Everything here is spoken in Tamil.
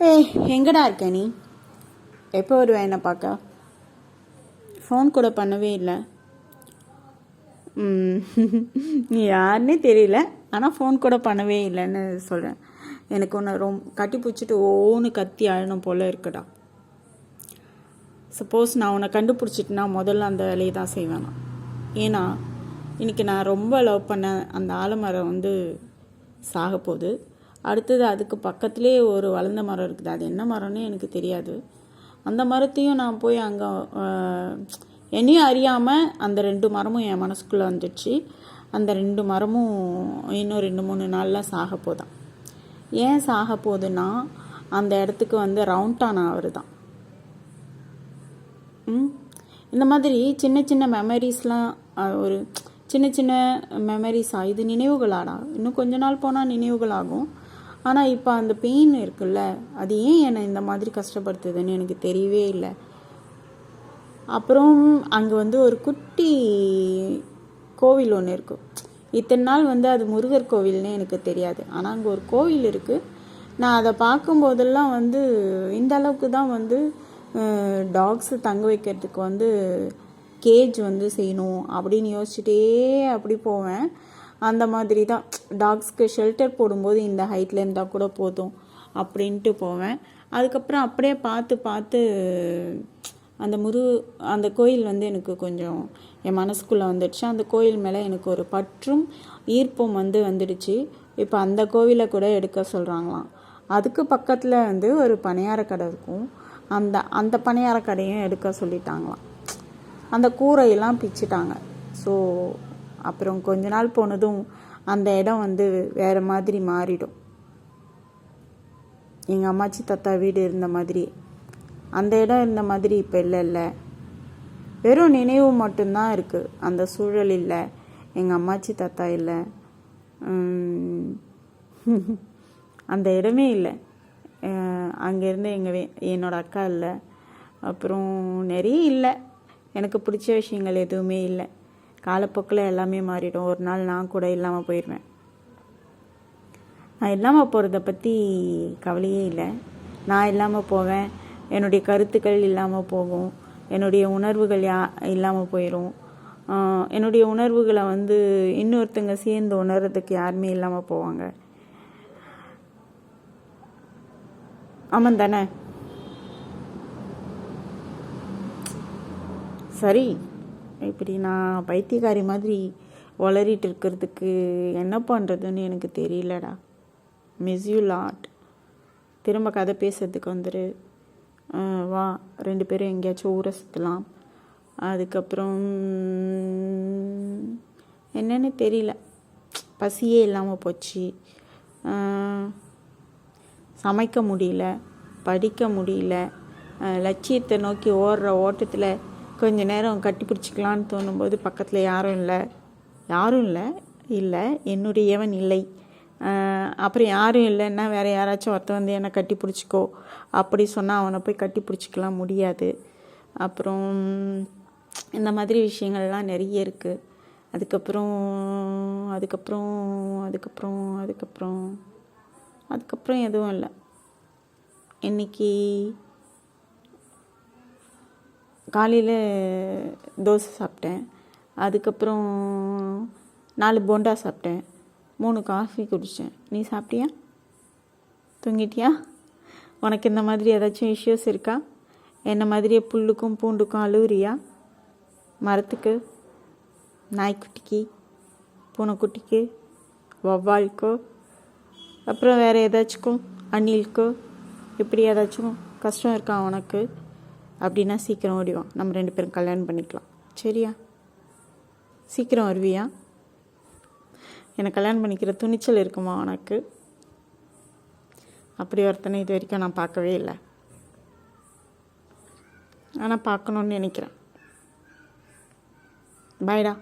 ஏய் எங்கடா இருக்க நீ? எப்போ வருவேன் என்னை பார்க்க? ஃபோன் கூட பண்ணவே இல்லை. ம், நீ யாருன்னே தெரியல. ஆனால் ஃபோன் கூட பண்ணவே இல்லைன்னு சொல்கிறேன் எனக்கு ஒன்று ரொம்ப கட்டி பிடிச்சிட்டு ஓன்னு கத்தி அழணும் போல் இருக்குடா. சப்போஸ் நான் உன்னை கண்டுபிடிச்சிட்டுனா முதல்ல அந்த வேலையை தான் செய்வேன் நான். ஏன்னா இன்றைக்கி நான் ரொம்ப லவ் பண்ண அந்த ஆலமரம் வந்து சாக போகுது அடுத்தது அதுக்கு பக்கத்துலேயே ஒரு வளர்ந்த மரம் இருக்குது. அது என்ன மரம்னு எனக்கு தெரியாது. அந்த மரத்தையும் நான் போய் அங்கே என்னையும் அறியாமல் அந்த ரெண்டு மரமும் என் மனசுக்குள்ளே வந்துடுச்சு. அந்த ரெண்டு மரமும் இன்னும் ரெண்டு மூணு நாளில் சாக போதான். ஏன் சாக போகுதுன்னா அந்த இடத்துக்கு வந்து ரவுண்டான் அவர் தான் இந்த மாதிரி சின்ன சின்ன மெமரிஸ்லாம் ஒரு சின்ன சின்ன மெமரிஸா? இது நினைவுகளாடா இன்னும் கொஞ்ச நாள் போனால் நினைவுகளாகும் ஆனால் இப்போ அந்த பெயின் இருக்குல்ல அது ஏன் என்னை இந்த மாதிரி கஷ்டப்படுத்துதுன்னு எனக்கு தெரியவே இல்லை. அப்புறம் அங்கே வந்து ஒரு குட்டி கோவில் ஒன்று இருக்கும் இத்தனை நாள் வந்து அது முருகர் கோவில்னு எனக்கு தெரியாது. ஆனால் அங்கே ஒரு கோவில் இருக்குது நான் அதை பார்க்கும்போதெல்லாம் வந்து இந்த அளவுக்கு தான் வந்து டாக்ஸ் தங்க வைக்கிறதுக்கு வந்து கேஜ் வந்து செய்யணும் அப்படின்னு யோசிச்சுட்டே அப்படி போவேன். அந்த மாதிரி தான் டாக்ஸ்க்கு ஷெல்டர் போடும்போது இந்த ஹைட்டில் இருந்தால் கூட போதும் அப்படின்ட்டு போவேன். அதுக்கப்புறம் அப்படியே பார்த்து பார்த்து அந்த முரு அந்த கோயில் வந்து எனக்கு கொஞ்சம் என் மனசுக்குள்ளே வந்துடுச்சு. அந்த கோயில் மேலே எனக்கு ஒரு பற்றும் ஈர்ப்பும் வந்து வந்துடுச்சு. இப்போ அந்த கோவிலை கூட எடுக்க சொல்கிறாங்களாம் அதுக்கு பக்கத்தில் வந்து ஒரு பணியார கடை இருக்கும். அந்த அந்த பணியார கடையும் எடுக்க சொல்லிட்டாங்களாம். அந்த கூரையெல்லாம் பிச்சுட்டாங்க. ஸோ அப்புறம் கொஞ்ச நாள் போனதும் அந்த இடம் வந்து வேறு மாதிரி மாறிடும். எங்கள் அம்மாச்சி தாத்தா வீடு இருந்த மாதிரி. அந்த இடம் இருந்த மாதிரி இப்போ இல்லைல்ல வெறும் நினைவு மட்டும்தான் இருக்குது அந்த சூழல் இல்லை. எங்கள் அம்மாச்சி தாத்தா இல்லை. அந்த இடமே இல்லை. அங்கேருந்து எங்கள் என்னோடய அக்கா இல்லை. அப்புறம் நிறைய இல்லை. எனக்கு பிடிச்ச விஷயங்கள் எதுவுமே இல்லை. காலப்போக்கில் எல்லாமே மாறிடும். ஒரு நாள் நான் கூட இல்லாமல் போயிடுவேன் நான் இல்லாமல் போகிறத பற்றி கவலையே இல்லை. நான் இல்லாமல் போவேன். என்னுடைய கருத்துக்கள் இல்லாமல் போகும். என்னுடைய உணர்வுகள் யா இல்லாமல் போயிடும் என்னுடைய உணர்வுகளை வந்து இன்னொருத்தங்க சேர்ந்து உணர்றதுக்கு யாருமே இல்லாமல் போவாங்க. ஆமாம் தானே? சரி. இப்படி நான் பைத்தியக்காரி மாதிரி வளரிட்டு இருக்கிறதுக்கு என்ன பண்ணுறதுன்னு எனக்கு தெரியலடா. மிஸ் யூ லாட் திரும்ப கதை பேசுறதுக்கு வந்துரு. வா. ரெண்டு பேரும் எங்கேயாச்சும் ஊரை சுற்றலாம் அதுக்கப்புறம் என்னன்னு தெரியல. பசியே இல்லாமல் போச்சு. சமைக்க முடியல படிக்க முடியல. லட்சியத்தை நோக்கி ஓடுற ஓட்டத்தில் கொஞ்ச நேரம் கட்டி பிடிச்சிக்கலான்னு தோணும்போது பக்கத்தில் யாரும் இல்லை. யாரும் இல்லை. இல்லை. என்னுடையவன் இல்லை. அப்புறம் யாரும் இல்லைன்னா வேறு யாராச்சும் ஒருத்தன் வந்து என்னை கட்டி பிடிச்சிக்கோ. அப்படி சொன்னால் அவனை போய் கட்டி பிடிச்சிக்கலாம் முடியாது. அப்புறம் இந்த மாதிரி விஷயங்கள்லாம் நிறைய இருக்குது அதுக்கப்புறம் அதுக்கப்புறம் அதுக்கப்புறம் அதுக்கப்புறம் அதுக்கப்புறம் எதுவும் இல்லை. இன்னைக்கு காலையில் தோசை சாப்பிட்டேன். அதுக்கப்புறம் நாலு போண்டா சாப்பிட்டேன். மூணு காஃபி குடித்தேன் நீ சாப்பிட்டியா? தூங்கிட்டியா? உனக்கு இந்த மாதிரி ஏதாச்சும் இஷ்யூஸ் இருக்கா? என்ன மாதிரியே புல்லுக்கும் பூண்டுக்கும் அழுகுறியா மரத்துக்கு நாய்க்குட்டிக்கு பூனைக்குட்டிக்கு வவ்வாளுக்கோ அப்புறம் வேறு ஏதாச்சுக்கும் அணிலுக்கோ இப்படி ஏதாச்சும் கஷ்டம் இருக்கா உனக்கு? அப்படின்னா சீக்கிரம் ஓடிவோம் நம்ம ரெண்டு பேரும் கல்யாணம் பண்ணிக்கலாம். சரியா? சீக்கிரம் வருவியா? எனக்கு கல்யாணம் பண்ணிக்கிற துணிச்சல் இருக்குமா உனக்கு? அப்படி ஒருத்தனை இது வரைக்கும் நான் பார்க்கவே இல்லை. ஆனால் பார்க்கணுன்னு நினைக்கிறேன். பாய்டா